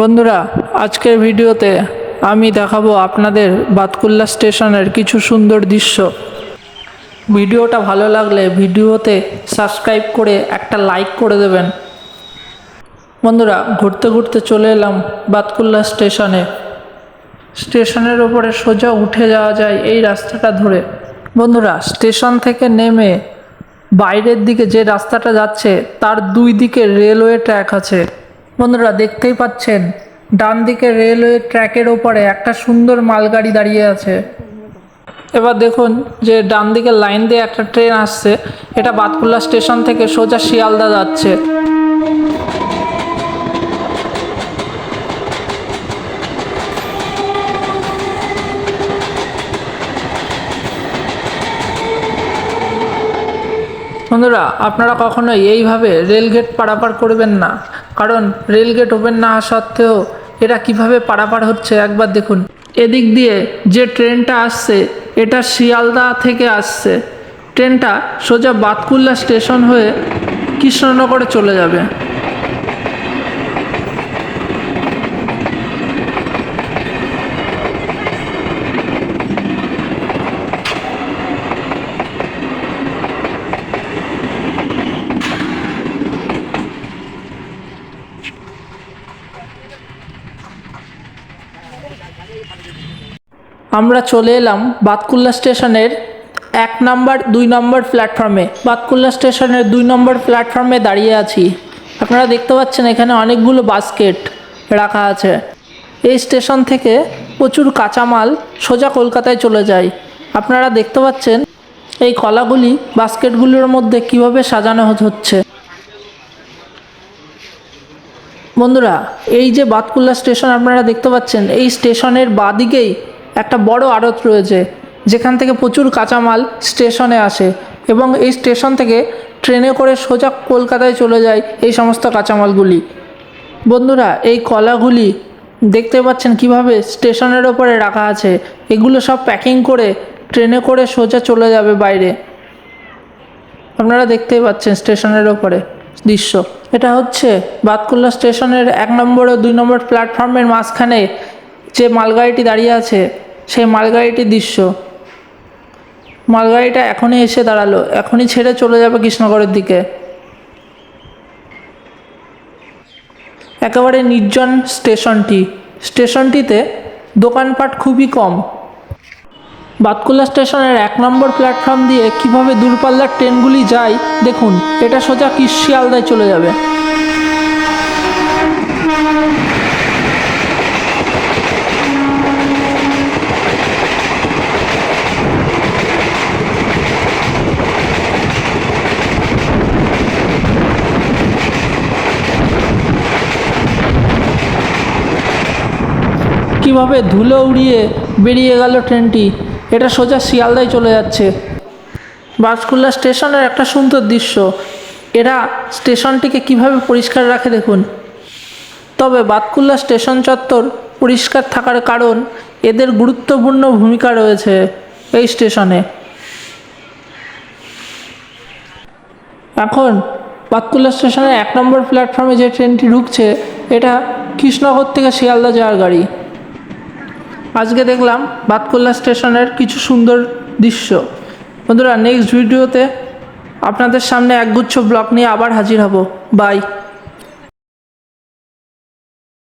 বন্ধুরা, আজকের ভিডিওতে আমি দেখাবো আপনাদের বাতকুল্লা স্টেশনের কিছু সুন্দর দৃশ্য। ভিডিওটা ভালো লাগলে ভিডিওতে সাবস্ক্রাইব করে একটা লাইক করে দেবেন। বন্ধুরা, ঘুরতে ঘুরতে চলে এলাম বাতকুল্লা স্টেশনে। স্টেশনের ওপরে সোজা উঠে যাওয়া যায় এই রাস্তাটা ধরে। বন্ধুরা, স্টেশন থেকে নেমে বাইরের দিকে যে রাস্তাটা যাচ্ছে, তার দুই দিকে রেলওয়ে ট্র্যাক আছে। বন্ধুরা দেখতেই পাচ্ছেন, ডান দিকে রেলওয়ে ট্র্যাকের ওপরে একটা সুন্দর মালগাড়ি দাঁড়িয়ে আছে। এবার দেখুন যে ডান দিকে লাইন দিয়ে একটা ট্রেন আসছে, এটা বাতকুল্লা স্টেশন থেকে সোজা শিয়ালদা যাচ্ছে। বন্ধুরা, আপনারা কখনোই এইভাবে রেলগেট পারাপার করবেন না। কারণ রেলগেট ওপেন না সত্ত্বেও এটা কীভাবে পারাপার হচ্ছে একবার দেখুন। এদিক দিয়ে যে ট্রেনটা আসছে, এটা শিয়ালদা থেকে আসছে। ট্রেনটা সোজা বাতকুল্লা স্টেশন হয়ে কৃষ্ণনগরে চলে যাবে। আমরা চলে এলাম বাতকুল্লা স্টেশনের এক নম্বর, দুই নম্বর প্ল্যাটফর্মে। বাতকুল্লা স্টেশনের দুই নম্বর প্ল্যাটফর্মে দাঁড়িয়ে আছি। আপনারা দেখতে পাচ্ছেন এখানে অনেকগুলো বাস্কেট রাখা আছে। এই স্টেশন থেকে প্রচুর কাঁচামাল সোজা কলকাতায় চলে যায়। আপনারা দেখতে পাচ্ছেন এই কলাগুলি বাস্কেটগুলোর মধ্যে কীভাবে সাজানো হচ্ছে। বন্ধুরা, এই যে বাতকুল্লা স্টেশন আপনারা দেখতে পাচ্ছেন, এই স্টেশনের বাদিকেই একটা বড় আড়ত রয়েছে, যেখান থেকে প্রচুর কাঁচামাল স্টেশনে আসে এবং এই স্টেশন থেকে ট্রেনে করে সোজা কলকাতায় চলে যায় এই সমস্ত কাঁচামালগুলি। বন্ধুরা, এই কলাগুলি দেখতে পাচ্ছেন কীভাবে স্টেশনের ওপরে রাখা আছে, এগুলো সব প্যাকিং করে ট্রেনে করে সোজা চলে যাবে বাইরে। আপনারা দেখতেই পাচ্ছেন স্টেশনের ওপরে দৃশ্য। এটা হচ্ছে বাতকুল্লা স্টেশনের এক নম্বর ও দুই নম্বর প্ল্যাটফর্মের মাঝখানে যে মালগাড়িটি দাঁড়িয়ে আছে, সেই মালগাড়িটির দৃশ্য। মালগাড়িটা এখনই এসে দাঁড়াল, এখনই ছেড়ে চলে যাবে কৃষ্ণগড়ের দিকে। একেবারে নির্জন স্টেশনটি। স্টেশনটিতে দোকানপাট খুবই কম। বাতকুল্লা স্টেশনের এক নম্বর প্ল্যাটফর্ম দিয়ে কীভাবে দূরপাল্লার ট্রেনগুলি যায়, দেখুন। এটা সোজা শিয়ালদায় চলে যাবে। কীভাবে ধুলো উড়িয়ে বেরিয়ে গেল ট্রেনটি? এটা সোজা শিয়ালদায় চলে যাচ্ছে। বাসকুল্লা স্টেশনের একটা সুন্দর দৃশ্য। এরা স্টেশনটিকে কীভাবে পরিষ্কার রাখে দেখুন। তবে বাতকুল্লা স্টেশন চত্বর পরিষ্কার থাকার কারণ এদের গুরুত্বপূর্ণ ভূমিকা রয়েছে এই স্টেশনে। এখন বাতকুল্লা স্টেশনের এক নম্বর প্ল্যাটফর্মে যে ট্রেনটি ঢুকছে এটা কৃষ্ণনগর থেকে শিয়ালদা যাওয়ার গাড়ি। আজকে দেখলাম বাতকুল্লা স্টেশনের কিছু সুন্দর দৃশ্য। বন্ধুরা নেক্সট ভিডিওতে আপনাদের সামনে একগুচ্ছ ব্লগ নিয়ে আবার হাজির হব। বাই